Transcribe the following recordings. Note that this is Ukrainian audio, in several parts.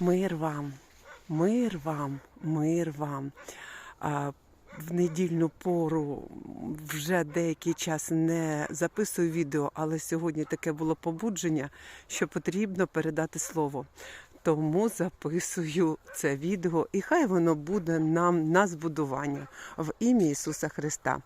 Мир вам, мир вам, мир вам. В недільну пору вже деякий час не записую відео, але сьогодні таке було побудження, що потрібно передати слово. Тому записую це відео, і хай воно буде нам на збудування в ім'я Ісуса Христа.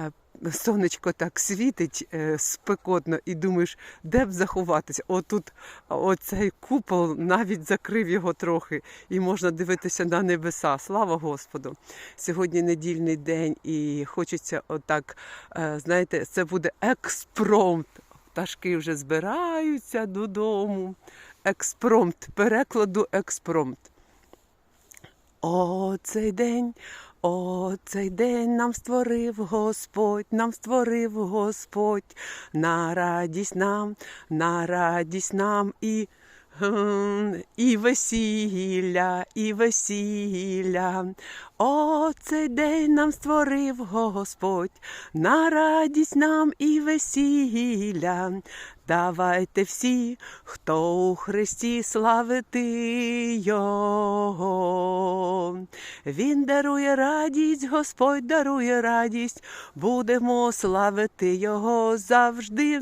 Е, Сонечко так світить е, спекотно, і думаєш, де б заховатися? Отут оцей купол навіть закрив його трохи, і можна дивитися на небеса. Слава Господу! Сьогодні недільний день, і хочеться отак, е, знаєте, це буде експромт. Пташки вже збираються додому. Експромт, перекладу експромт. О, цей день, о, цей день нам створив Господь, нам створив Господь, на радість нам, на радість нам і, і весілля, і весілля. О, цей день нам створив Господь, на радість нам і весілля. Давайте всі, хто у Христі славити Його. Він дарує радість, Господь дарує радість, будемо славити Його завжди.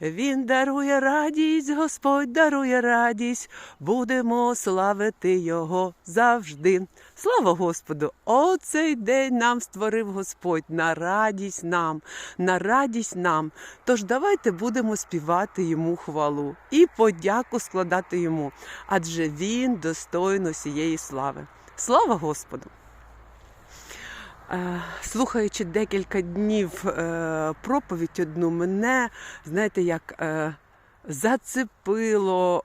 Він дарує радість, Господь дарує радість, будемо славити Його завжди. Слава Господу! О, цей день нам створив Господь на радість нам, на радість нам. Тож давайте будемо співати йому хвалу і подяку складати йому, адже він достойно сієї слави. Слава Господу! Е, Слухаючи декілька днів е, проповідь одну, мене, знаєте, як е, зацепило,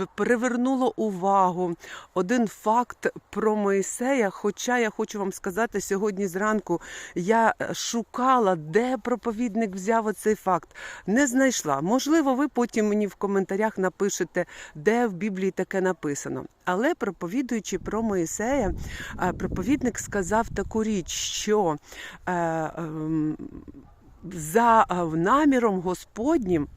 е, привернуло увагу один факт про Моїсея. Хоча я хочу вам сказати, сьогодні зранку я е, шукала, де проповідник взяв оцей факт. Не знайшла. Можливо, ви потім мені в коментарях напишете, де в Біблії таке написано. Але проповідуючи про Моїсея, е, проповідник сказав таку річ, що ем, за наміром Господнім.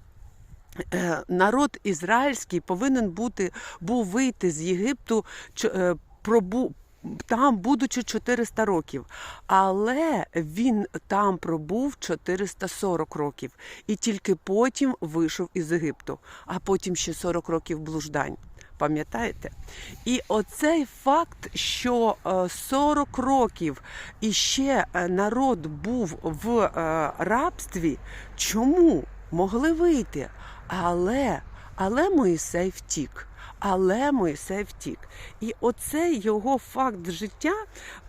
Е, Народ ізраїльський повинен бути був вийти з Єгипту е, пробу. Там, будучи 400 років, але він там пробув 440 років і тільки потім вийшов із Єгипту, а потім ще 40 років блуждань. Пам'ятаєте? І оцей факт, що е, 40 років і ще е, народ був в е, рабстві, чому могли вийти? Але, але Моїсей втік. Але Моїсей втік. І оцей його факт життя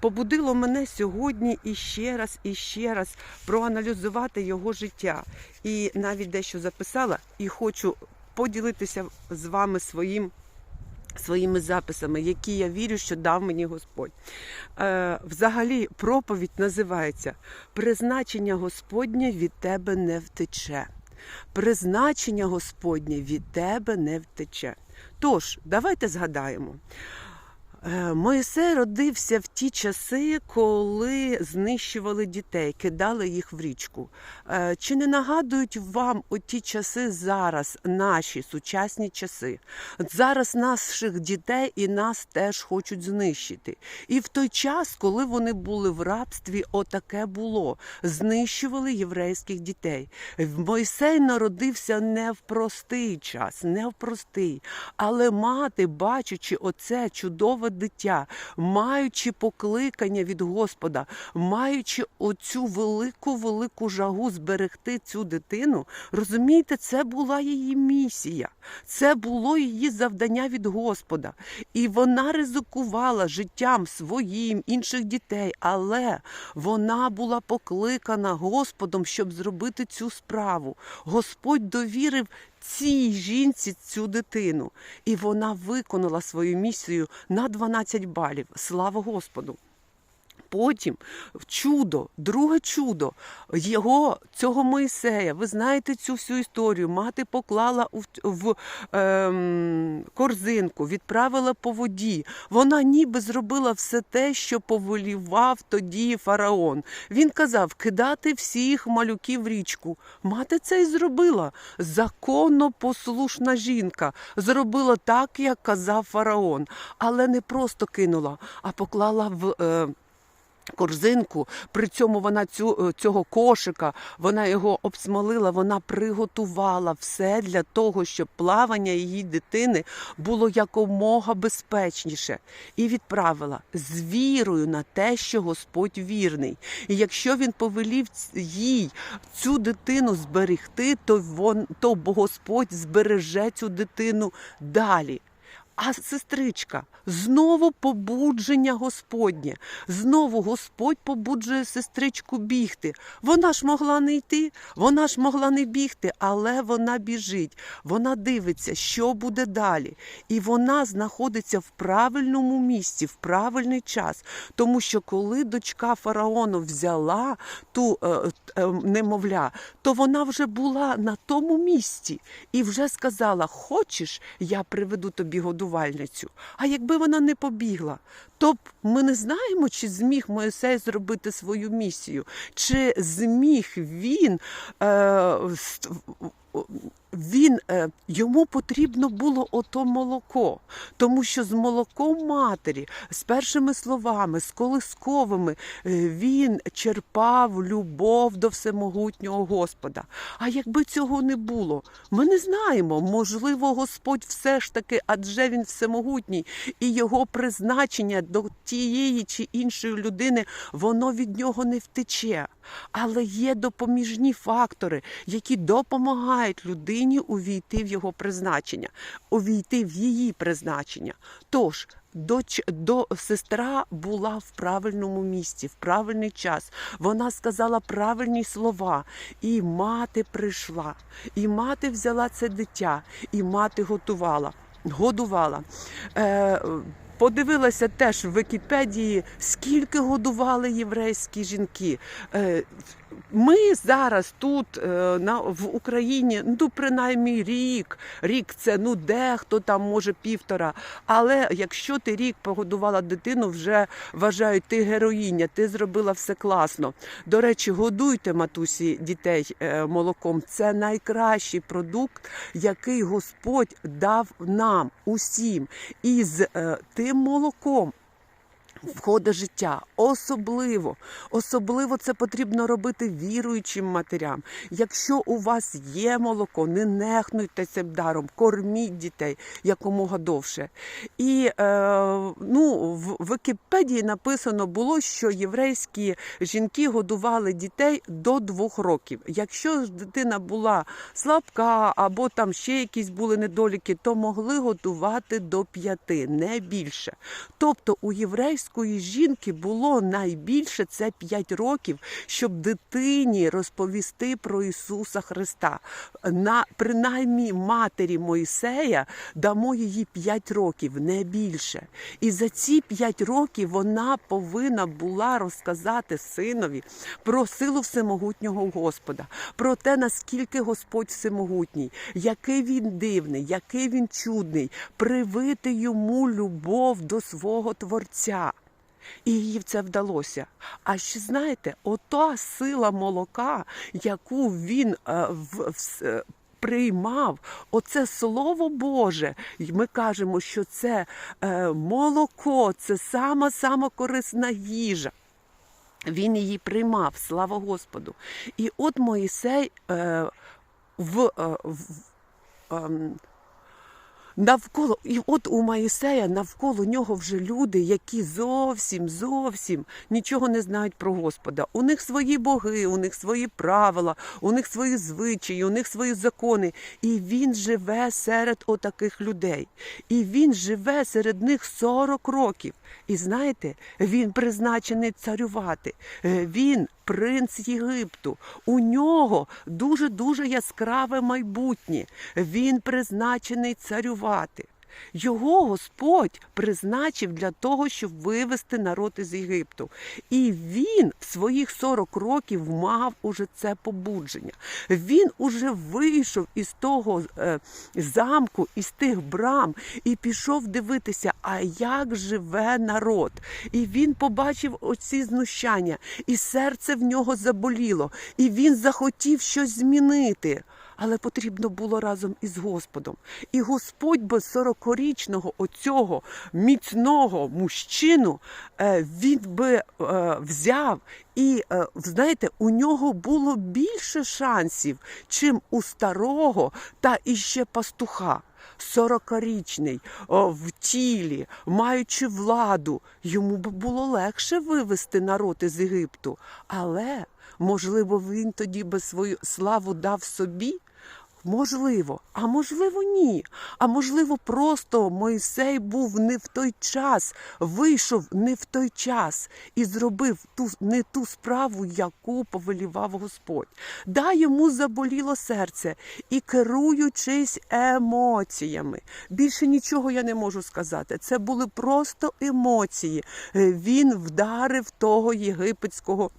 побудило мене сьогодні іще раз, і ще раз проаналізувати його життя. І навіть дещо записала, і хочу поділитися з вами своїм своїми записами, які я вірю, що дав мені Господь. Е, взагалі, проповідь називається Призначення Господнє від тебе не втече. Призначення Господнє від тебе не втече. Тож, давайте згадаємо. Е, Моїсей родився в ті часи, коли знищували дітей, кидали їх в річку. Е, Чи не нагадують вам оті часи зараз, наші сучасні часи? Зараз наших дітей і нас теж хочуть знищити. І в той час, коли вони були в рабстві, отаке було. Знищували єврейських дітей. Мойсей народився не в простий час, не в простий. Але мати, бачачи оце чудове дитя, маючи покликання від Господа, маючи оцю велику велику жагу зберегти цю дитину, розумієте, це була її місія, це було її завдання від Господа. І вона ризикувала життям своїм, інших дітей, але вона була покликана Господом, щоб зробити цю справу. Господь довірив цій жінці цю дитину, і вона виконала свою місію на 12 балів. Слава Господу! Потім чудо, друге чудо, його цього Моїсея. Ви знаєте цю всю історію. Мати поклала в, в ем, корзинку, відправила по воді. Вона ніби зробила все те, що повелівав тоді фараон. Він казав кидати всіх малюків в річку. Мати це й зробила. Законно послушна жінка зробила так, як казав фараон, але не просто кинула, а поклала в. Е, корзинку. При цьому вона цю, е, цього кошика, вона його обсмолила, вона приготувала все для того, щоб плавання її дитини було якомога безпечніше. І відправила з вірою на те, що Господь вірний. І якщо він повелів їй цю дитину зберегти, то, вон, то Господь збереже цю дитину далі. А сестричка, знову побудження Господнє. Знову Господь побуджує сестричку бігти. Вона ж могла не йти, вона ж могла не бігти, але вона біжить. Вона дивиться, що буде далі. І вона знаходиться в правильному місці, в правильний час. Тому що коли дочка фараону взяла ту е, е, немовля, то вона вже була на тому місці і вже сказала: Хочеш, я приведу тобі годувальницю. А якби вона не побігла, то ми не знаємо, чи зміг Моїсей зробити свою місію, чи зміг він. Е, він е, йому потрібно було ото молоко, тому що з молоком матері, з першими словами, з колисковими, е, він черпав любов до всемогутнього Господа. А якби цього не було, ми не знаємо. Можливо, Господь все ж таки, адже він всемогутній, і його призначення до тієї чи іншої людини, воно від нього не втече. Але є допоміжні фактори, які допомагають людині увійти в його призначення, увійти в її призначення. Тож, доч, до сестра була в правильному місці, в правильний час. Вона сказала правильні слова, і мати прийшла, і мати взяла це дитя, і мати готувала. Годувала. Е, Подивилася теж в Вікіпедії, скільки годували єврейські жінки. Е, Ми зараз тут е, на, в Україні, ну принаймні рік. Рік це ну дехто там може півтора. Але якщо ти рік погодувала дитину, вже вважають ти героїня, ти зробила все класно. До речі, годуйте матусі дітей е, молоком. Це найкращий продукт, який Господь дав нам усім. І з е, тим молоком. Входить життя, особливо, особливо це потрібно робити віруючим матерям. Якщо у вас є молоко, не нехнуйте цим даром, корміть дітей якомога довше. І е, ну, в Вікіпедії написано було, що єврейські жінки годували дітей до двох років. Якщо ж дитина була слабка або там ще якісь були недоліки, то могли годувати до п'яти, не більше. Тобто у єврейської жінки було найбільше це 5 років, щоб дитині розповісти про Ісуса Христа. На принаймні матері Мойсея дамо її 5 років, не більше. І за ці 5 років вона повинна була розказати синові про силу всемогутнього Господа, про те, наскільки Господь всемогутній, який він дивний, який він чудний, привити йому любов до свого Творця. І їй це вдалося. А ще знаєте, ота сила молока, яку він е, в, в, е, приймав, оце слово Боже. І ми кажемо, що це е, молоко, це сама сама корисна їжа. Він її приймав, слава Господу. І от Моїсей е, в, е, в ем, Навколо, і от у Моїсея навколо нього вже люди, які зовсім зовсім нічого не знають про Господа. У них свої боги, у них свої правила, у них свої звичаї, у них свої закони. І він живе серед отаких людей. І він живе серед них 40 років. І знаєте, він призначений царювати. Е, Він принц Єгипту. У нього дуже дуже яскраве майбутнє. Він призначений царювати. Його Господь призначив для того, щоб вивести народ із Єгипту. І він в своїх 40 років мав уже це побудження. Він уже вийшов із того е, замку, із тих брам, і пішов дивитися, а як живе народ. І він побачив оці знущання, і серце в нього заболіло, і він захотів щось змінити. Але потрібно було разом із Господом. І Господь без 40-річного оцього міцного мужчину е, він би е, взяв, і е, знаєте, у нього було більше шансів, чим у старого та іще пастуха. Сорокарічний в тілі, маючи владу, йому б було легше вивести народ із Єгипту. Але, можливо, він тоді би свою славу дав собі. Можливо, а можливо, ні. А можливо, просто Мойсей був не в той час, вийшов не в той час і зробив ту не ту справу, яку повелівав Господь. Да, йому заболіло серце і керуючись емоціями. Більше нічого я не можу сказати. Це були просто емоції. Е, Він вдарив того єгипетського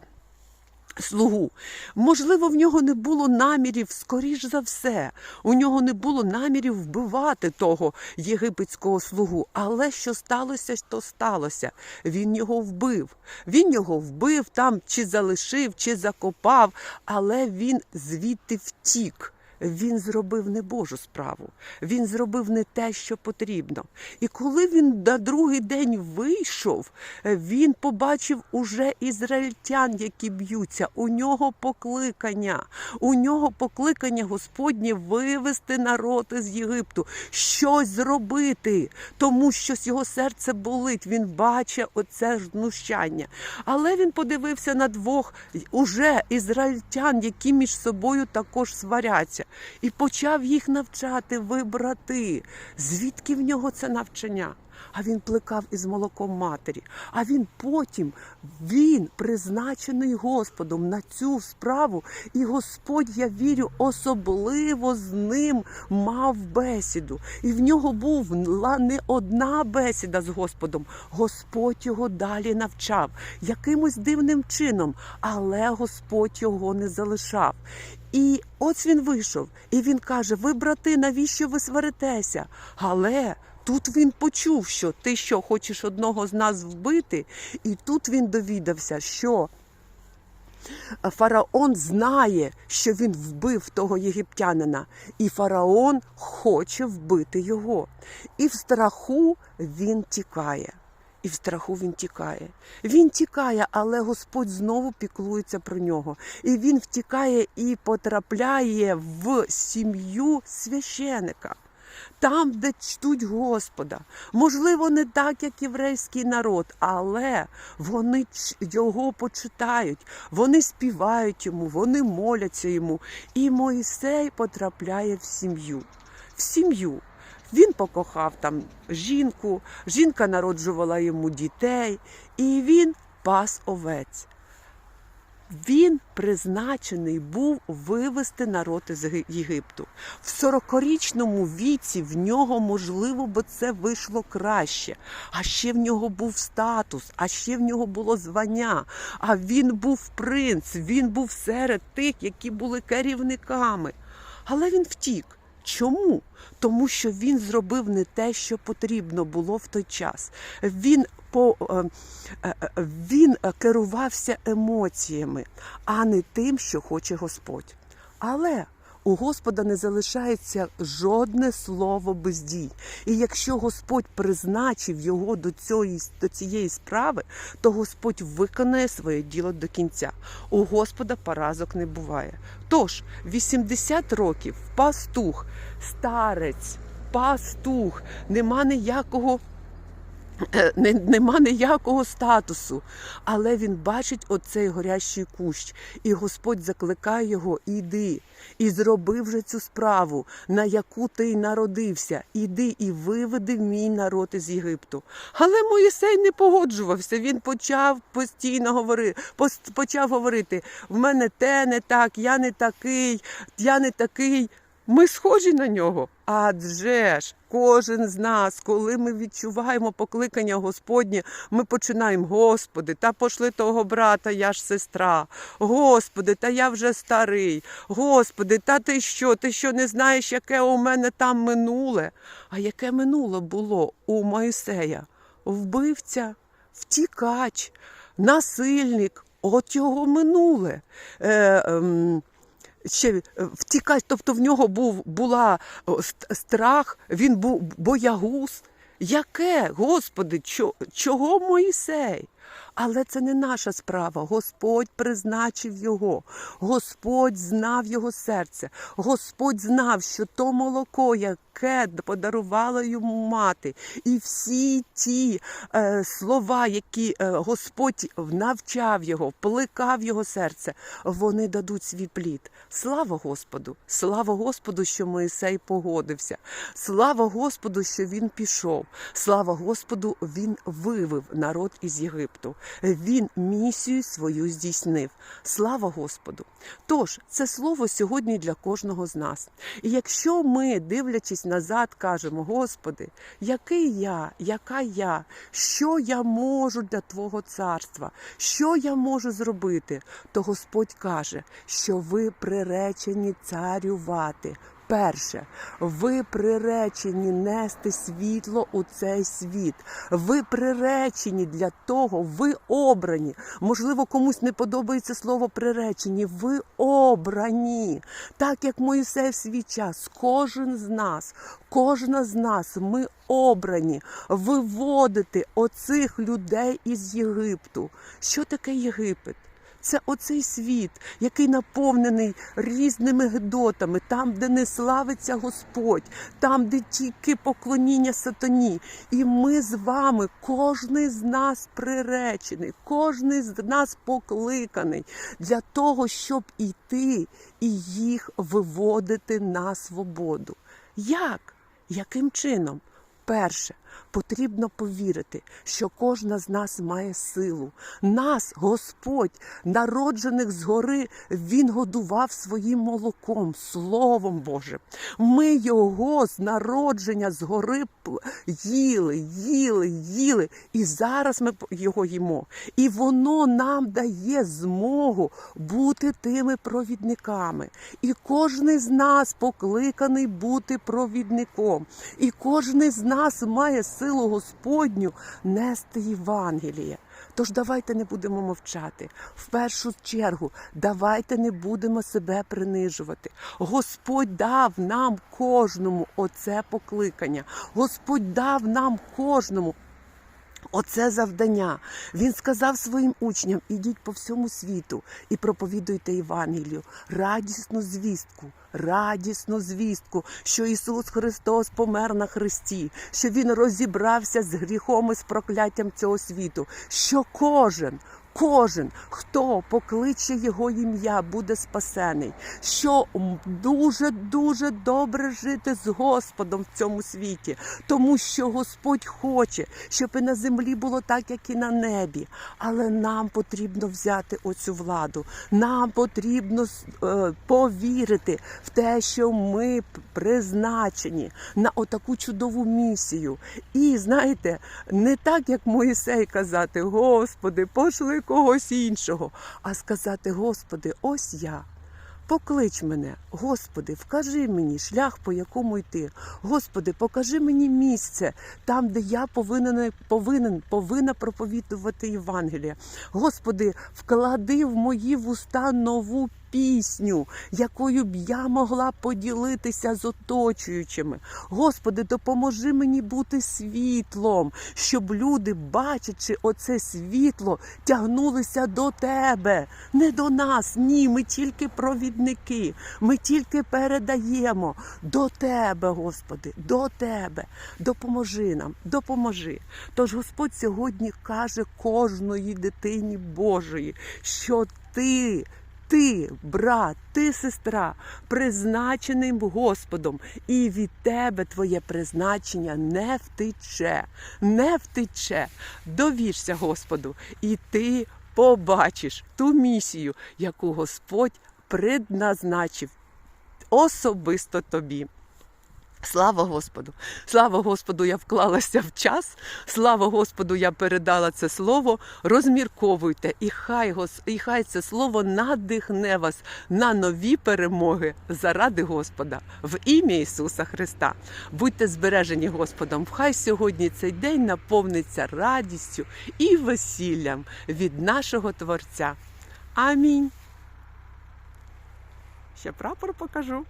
слугу. Можливо, в нього не було намірів, скоріш за все, у нього не було намірів вбивати того єгипетського слугу. Але що сталося, то сталося. Він його вбив. Він його вбив там, чи залишив, чи закопав, але він звідти втік. Він зробив не Божу справу, він зробив не те, що потрібно. І коли він на другий день вийшов, він побачив уже ізраїльтян, які б'ються. У нього покликання, у нього покликання Господнє вивести народ із Єгипту, щось зробити, тому що з його серце болить. Він бачить оце знущання. Але він подивився на двох уже ізраїльтян, які між собою також сваряться і почав їх навчати, ви брати. Звідки в нього це навчання? А він плекав із молоком матері. А він потім, він призначений Господом на цю справу, і Господь, я вірю, особливо з ним мав бесіду. І в нього була не одна бесіда з Господом. Господь його далі навчав якимось дивним чином, але Господь його не залишав. І ось він вийшов, і він каже: Ви, брати, навіщо ви сваритеся? Але тут він почув, що ти що, хочеш одного з нас вбити, і тут він довідався, що. Фараон знає, що він вбив того єгиптянина, і фараон хоче вбити його. І в страху він тікає. І в страху він тікає. Він тікає, але Господь знову піклується про нього. І він втікає і потрапляє в сім'ю священика. Там, де чтуть Господа. Можливо, не так, як єврейський народ, але вони його почитають, вони співають йому, вони моляться йому. І Моїсей потрапляє в сім'ю. В сім'ю. Він покохав там жінку, жінка народжувала йому дітей, і він пас овець. Він призначений був вивести народ із Єгипту. В 40-річному віці в нього, можливо, би це вийшло краще. А ще в нього був статус, а ще в нього було звання. А він був принц, він був серед тих, які були керівниками. Але він втік. Чому? Тому що він зробив не те, що потрібно було в той час. Він по е, е, е, він керувався емоціями, а не тим, що хоче Господь. Але у Господа не залишається жодне слово без дій. І якщо Господь призначив його до цієї, до цієї справи, то Господь виконає своє діло до кінця. У Господа поразок не буває. Тож 80 років пастух, старець, пастух, нема ніякого. Е, не- Нема ніякого статусу, але він бачить оцей горящий кущ, і Господь закликає його: іди, і зроби вже цю справу, на яку ти й народився. Іди і виведи мій народ із Єгипту. Але Моїсей не погоджувався. Він почав постійно говорити, почав говорити: в мене те не так, я не такий, я не такий. Ми схожі на нього. Адже ж кожен з нас, коли ми відчуваємо покликання Господнє, ми починаємо, Господи, та пошли того брата, я ж сестра. Господи, та я вже старий. Господи, та ти що? Ти що не знаєш, яке у мене там минуле? А яке минуле було у Моїсея? Вбивця, втікач, насильник, от його минуле. Е, ем, ще втікати. тобто в нього був була страх, він був боягуз. Яке, Господи, чо, чого Моїсей? Але це не наша справа. Господь призначив його. Господь знав його серце. Господь знав, що то молоко, яке подарувала йому мати, і всі ті е, слова, які е, Господь навчав його, плекав його серце, вони дадуть свій плід. Слава Господу! Слава Господу, що Моїсей погодився. Слава Господу, що він пішов. Слава Господу, він вивів народ із Єгипту. Він місію свою здійснив. Слава Господу! Тож це слово сьогодні для кожного з нас. І якщо ми, дивлячись назад, кажемо: Господи, який я, яка я, що я можу для Твого царства, що я можу зробити, то Господь каже, що ви приречені царювати. Перше, ви приречені нести світло у цей світ. Ви приречені для того, ви обрані. Можливо, комусь не подобається слово приречені. Ви обрані. Так як Моїсей в свій час, кожен з нас, кожна з нас, ми обрані виводити оцих людей із Єгипту. Що таке Єгипет? Це оцей світ, який наповнений різними гидотами, там, де не славиться Господь, там, де тільки поклоніння сатані. І ми з вами, кожний з нас приречений, кожний з нас покликаний для того, щоб іти і їх виводити на свободу. Як? Яким чином? Перше, потрібно повірити, що кожна з нас має силу. Нас, Господь, народжених згори, Він годував своїм молоком, Словом Божим. Ми його з народження згори їли, їли, їли, і зараз ми його їмо. І воно нам дає змогу бути тими провідниками. І кожен з нас покликаний бути провідником. І кожен з нас має силу Господню нести Євангеліє. Тож давайте не будемо мовчати. В першу чергу, давайте не будемо себе принижувати. Господь дав нам кожному оце покликання. Господь дав нам кожному Оце завдання. Він сказав своїм учням: ідіть по всьому світу і проповідуйте Євангелію, радісну звістку, радісну звістку, що Ісус Христос помер на Христі, що Він розібрався з гріхом і з прокляттям цього світу, що кожен. Кожен, хто покличе його ім'я, буде спасений. Що дуже дуже добре жити з Господом в цьому світі, тому що Господь хоче, щоб і на землі було так, як і на небі. Але нам потрібно взяти оцю владу. Нам потрібно е, повірити в те, що ми призначені на отаку чудову місію. І знаєте, не так, як Моїсей казати, Господи, пошли когось іншого, а сказати, Господи, ось я. Поклич мене, Господи, вкажи мені шлях, по якому йти. Господи, покажи мені місце там, де я повинен, повинен повинна проповідувати Євангелія. Господи, вклади в мої вуста нову пісню, якою б я могла поділитися з оточуючими. Господи, допоможи мені бути світлом, щоб люди, бачачи оце світло, тягнулися до Тебе, не до нас. Ні, ми тільки провідники, ми тільки передаємо до Тебе, Господи, до Тебе. Допоможи нам, допоможи. Тож Господь сьогодні каже кожної дитині Божої, що ти. Ти, брат, ти, сестра, призначеним Господом, і від тебе твоє призначення не втече, не втече. Довірся Господу, і ти побачиш ту місію, яку Господь предназначив особисто тобі. Слава Господу! Слава Господу, я вклалася в час. Слава Господу, я передала це слово. Розмірковуйте, і хай і хай це слово надихне вас на нові перемоги заради Господа в ім'я Ісуса Христа. Будьте збережені Господом. Хай сьогодні цей день наповниться радістю і весіллям від нашого Творця. Амінь. Ще прапор покажу.